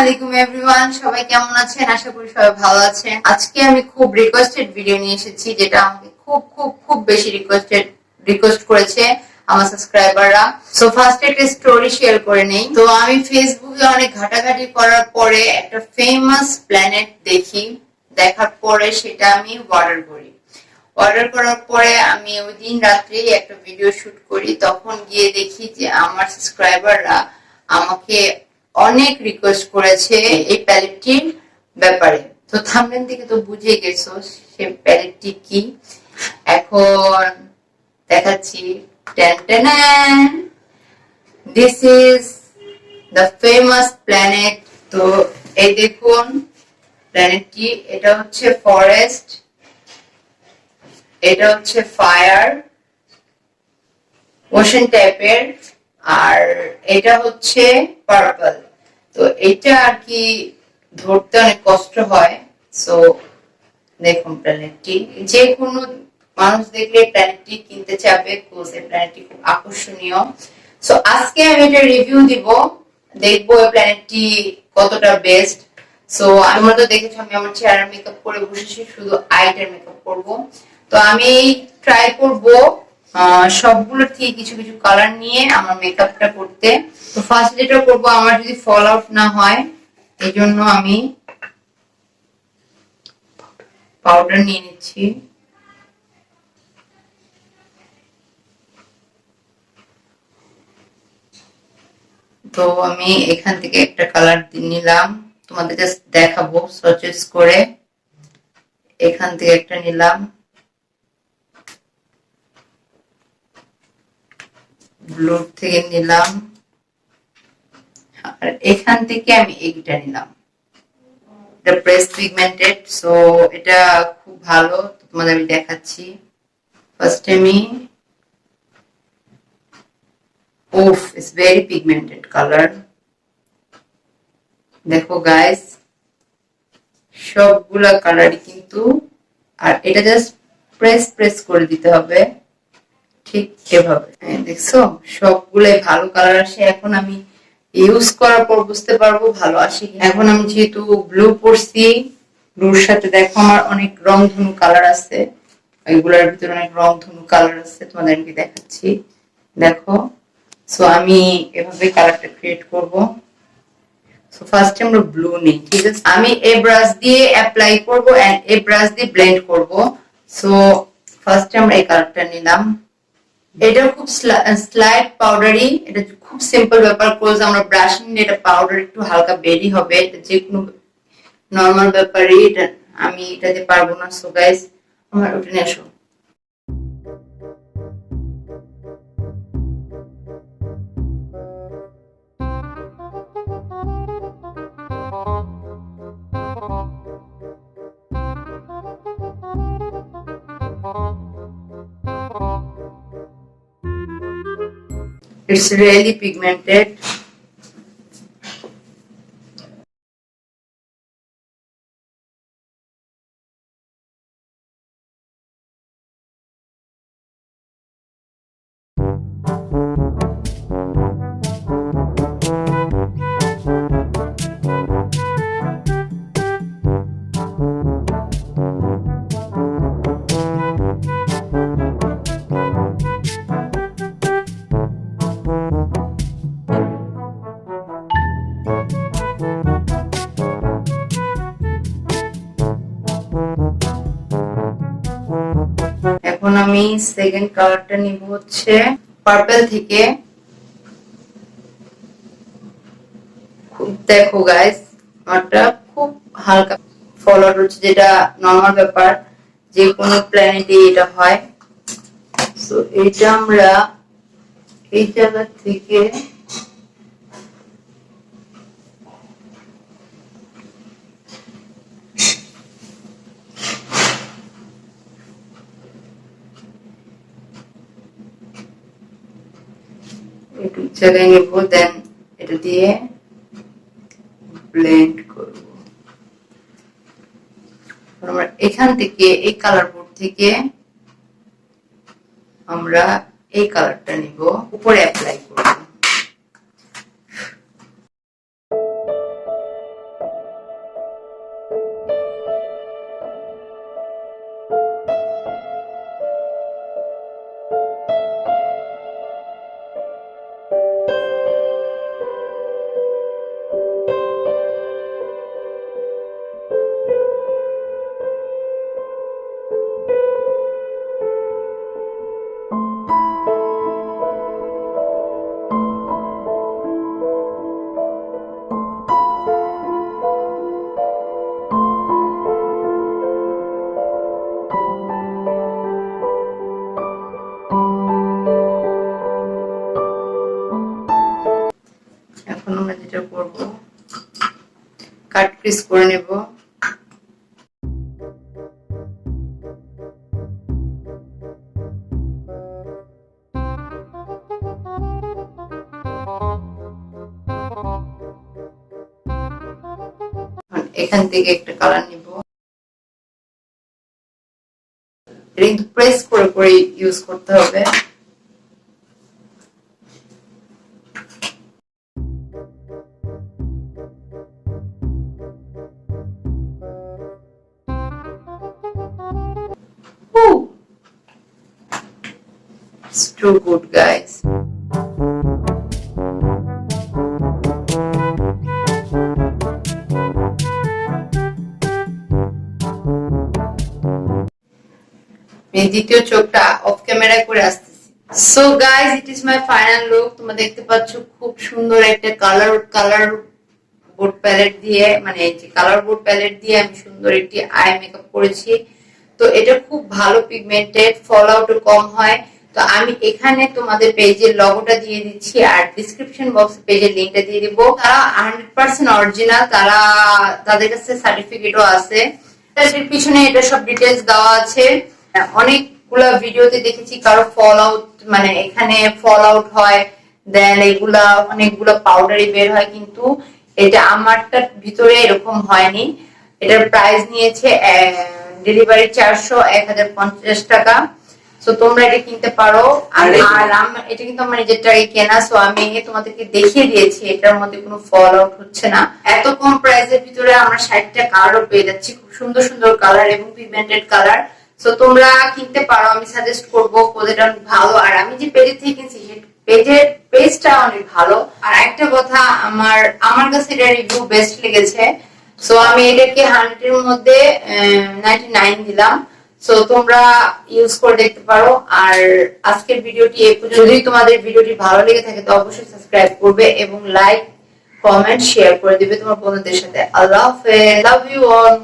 আলাইকুম এভরিওয়ান, সবাই কেমন আছেন? আশা করি সবাই ভালো আছেন। আজকে আমি খুব রিকোয়েস্টেড ভিডিও নিয়ে এসেছি, যেটা আমাকে খুব খুব খুব বেশি রিকোয়েস্টেড রিকোয়েস্ট করেছে আমার সাবস্ক্রাইবাররা সো ফার্স্ট একটা স্টোরি শেয়ার করে নেই। তো আমি ফেসবুকে অনেক ঘাটাঘাটি করার পরে একটা ফেমাস প্ল্যানেট দেখি। দেখার পরে সেটা আমি অর্ডার করি। অর্ডার করার পরে আমি ওই দিন রাত্রেই একটা ভিডিও শুট করি। তখন গিয়ে দেখি যে আমার সাবস্ক্রাইবাররা আমাকে অনেক রিকোয়েস্ট করেছে এই প্যালেটটির ব্যাপারে। তো থামলেন থেকে তো বুঝে গেছো সে প্যালেটটি কি। এখন দেখাচ্ছি। This is the famous planet তো এই দেখুন প্ল্যানেটটি এটা হচ্ছে ফরেস্ট এটা হচ্ছে ফায়ার ওশন টাইপের আর এটা হচ্ছে পার্পল তো এটা আর কি ধরতে অনেক কষ্ট হয়। সো দেখুন প্ল্যানেটটি যে কোনো মানুষ দেখলে প্ল্যানেটটি কিনতে চাবে এই প্ল্যানেটটি খুব আকর্ষণীয়। সো আজকে আমি এটা রিভিউ দিব। দেখব এই প্ল্যানেটটি কতটা বেস্ট সো আমরা তো দেখেছ, আমি আমার চেহারা মেকআপ করে বসেছি, শুধু আইটার মেকআপ করব। তো আমি ট্রাই করব। সবগুলো থেকে কিছু কিছু কালার নিয়ে আমার মেকআপটা করতে। তো ফার্স্ট যেটা করব, আমার যদি ফল আউট না হয় এই জন্য আমি পাউডার নিয়ে নিচ্ছি। তো আমি এখান থেকে একটা কালার নিলাম। তোমাদের জাস্ট দেখাবো সাজেস্ট করে এখান থেকে একটা নিলাম। ব্লুর থেকে নিলাম। আর এখান থেকে আমি এইটা নিলাম। এটা প্রেস পিগমেন্টেড সো এটা খুব ভালো, তোমাদের আমি দেখাচ্ছি। ফার্স্ট আমি উফ ইটস ভেরি পিগমেন্টেড কালার দেখো গাইস সবগুলা কালারই কিন্তু, আর এটা জাস্ট প্রেস প্রেস করে দিতে হবে। ঠিক এভাবে। দেখছ? সবগুলাই ভালো কালার আসে। এখন আমি ইউজ করার পর বুঝতে পারব ভালো আসে এখন আমি যেহেতু ব্লু পরছি ব্লুর সাথে দেখো আমার অনেক রং ধনু কালার আছে। এগুলোর ভিতরে অনেক রং ধনু কালার আছে তোমাদের আমি দেখাচ্ছি। দেখো? সো আমি এভাবে কালারটা ক্রিয়েট করব। সো ফার্স্ট আমরা ব্লু নেই, ঠিক আছে? আমি এ ব্রাশ দিয়ে অ্যাপ্লাই করব এন্ড এ ব্রাশ দিয়ে ব্লেন্ড করব। সো ফার্স্টে আমরা এই কালারটা নিলাম। এটা খুব স্লাইড পাউডারি এটা খুব সিম্পল ব্যাপার ক্লোজ আমরা ব্রাশ এটা পাউডার একটু হালকা বেরি হবে, এটা যে কোনো নর্মাল ব্যাপারই এটা, আমি এটা দিয়ে পারব না সো গাইস আমার ওটা নিয়ে আসো। It's really pigmented. আমি সেকেন্ড কালারটা নিব হচ্ছে পার্পেল থেকে। দেখো গাইস আমারটা খুব হালকা। ফলোয়ার হচ্ছে যেটা নর্মাল ব্যাপার, যে কোনো প্ল্যানেটে এটা হয়। তো এটা আমরা এই জায়গা থেকে একটু নেব দেন এটা দিয়ে ব্লেন্ড করব আমরা এখান থেকে এই কালার বোর্ড থেকে আমরা এই কালারটা নিব উপরে অ্যাপ্লাই ক্রিস করে নেব। এখান থেকে একটা কালার নিব। প্রেস করে করে ইউজ করতে হবে। Too good, guys. দ্বিতীয় চোখটা অফ ক্যামেরায় করে আসতেছি। So guys it is my final look তোমরা দেখতে পাচ্ছ খুব সুন্দর একটা কালার কালার বোর্ড প্যালেট দিয়ে মানে কালার বোর্ড প্যালেট দিয়ে আমি সুন্দর একটি আই মেকআপ করেছি। তো এটা খুব ভালো পিগমেন্টেড ফল আউটও কম হয়। তো আমি এখানে তোমাদের পেজের লগোটা দিয়ে দিচ্ছি আর ডিসক্রিপশন বক্স পেজের লিংকটা দিয়ে দিব। তারা হান্ড্রেড পার্সেন্ট অরিজিনাল তারা তাদের কাছে সার্টিফিকেটও আছে। এটার পিছনে এটা সব ডিটেলস দেওয়া আছে। অনেকগুলা ভিডিওতে দেখেছি কারও ফল আউট মানে এখানে ফল আউট হয় দেন এগুলা অনেকগুলো পাউডারি বের হয় কিন্তু এটা আমারটার ভিতরে এরকম হয়নি। এটার প্রাইস নিয়েছে ডেলিভারি চারশো এক হাজার পঞ্চাশ টাকা। তো তোমরা এটা কিনতে পারো। আর এটা কিন্তু আমার নিজের টাকায় কেনা সো আমি তোমাদেরকে দেখিয়ে দিয়েছি এটার মধ্যে কোনো ফল আউট হচ্ছে না। এত কম প্রাইসের ভিতরে আমরা ষাটটা কালারও পেয়ে যাচ্ছি খুব সুন্দর সুন্দর কালার এবং পিগমেন্টেড কালার সো তোমরা কিনতে পারো আমি সাজেস্ট করব কোদেটা অনেক ভালো। আর আমি যে পেজের থেকে কিনছি পেজের পেজটা অনেক ভালো। আর একটা কথা আমার আমার কাছে এটা রিভিউ বেস্ট লেগেছে। সো আমি এটাকে হান্ড্রেড এর মধ্যে নাইনটি নাইন দিলাম। সো তোমরা ইউজ করে দেখতে পারো। আর আজকের ভিডিওটি যদি তোমাদের ভিডিওটি ভালো লেগে থাকে, তো অবশ্যই সাবস্ক্রাইব করবে এবং লাইক কমেন্ট শেয়ার করে দিবে তোমার বন্ধুদের সাথে। আল্লাহ হাফেজ। Love you all